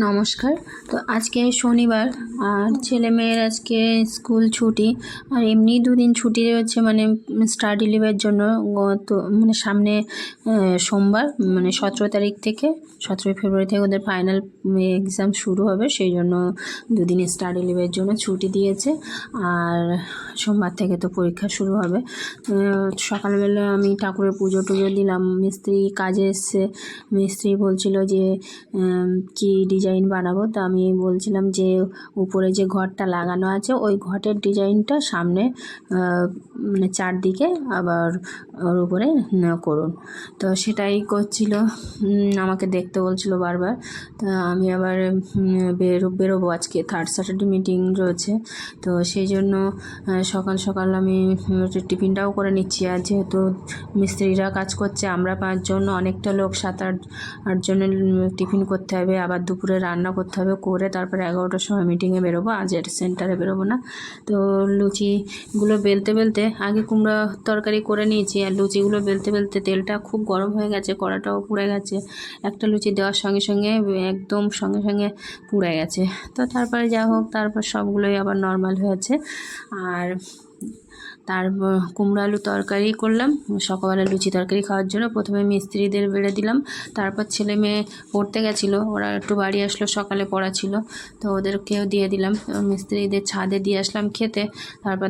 নমস্কার। তো আজকে শনিবার, আর ছেলে মেয়ের আজকে স্কুল ছুটি, আর এমনি দুদিন ছুটি রয়েছে মানে স্টাডি লিভের জন্য গত মানে সামনে সোমবার মানে সতেরো তারিখ থেকে, সতেরোই ফেব্রুয়ারি থেকে ওদের ফাইনাল এক্সাম শুরু হবে, সেই জন্য দুদিন স্টাডি লিভের জন্য ছুটি দিয়েছে। আর সোমবার থেকে তো পরীক্ষা শুরু হবে। সকালবেলা আমি ঠাকুরের পুজো টুজো দিলাম, মিস্ত্রি কাজে এসছে, মিস্ত্রি বলছিল যে কি ডিজাইন বানাবো। তো আমি বলছিলাম যে, উপরে যে ঘরটা লাগানো আছে, ওই ঘটের ডিজাইনটা সামনে মানে চারদিকে আবার ওর উপরে করুন। তো সেটাই করছিল। আমাকে দেখতে বলছিল বারবার। তা আমি আবার বেরো, বেরোবো আজকে। থার্ড স্যাটারডে মিটিং রয়েছে। তো সেই জন্য সকাল সকাল আমি টিফিনটাও করে নিচ্ছি। আর যেহেতু মিস্ত্রিরা কাজ করছে, আমরা পাঁচজন, অনেকটা লোক, সাত আট, আটজনের টিফিন করতে হবে। আবার দুপুরে রান্না করতে হবে, করে তারপরে এগারোটার সময় মিটিংয়ে বেরোবো। আজের সেন্টারে বেরোবো না। তো লুচিগুলো বেলতে বেলতে আগে কুমড়া তরকারি করে নিয়েছি। আর লুচিগুলো বেলতে বেলতে তেলটা খুব গরম হয়ে গেছে, কড়াটাও পুড়ে গেছে। একটা লুচি দেওয়ার সঙ্গে সঙ্গে একদম সঙ্গে সঙ্গে পুড়ে গেছে। তো তারপরে যা হোক, তারপর সবগুলোই আবার নর্মাল হয়েছে। আর তারপর কুমড়ো আলু তরকারি করলাম, সকালবেলা লুচি তরকারি খাওয়ার জন্য। প্রথমে মিস্ত্রিদের বেড়ে দিলাম, তারপর ছেলে মেয়ে পড়তে গেছিল, ওরা একটু বাড়ি আসলো, সকালে পড়া ছিল, তো ওদেরকেও দিয়ে দিলাম। মিস্ত্রিদের ছাদে দিয়ে আসলাম খেতে, তারপর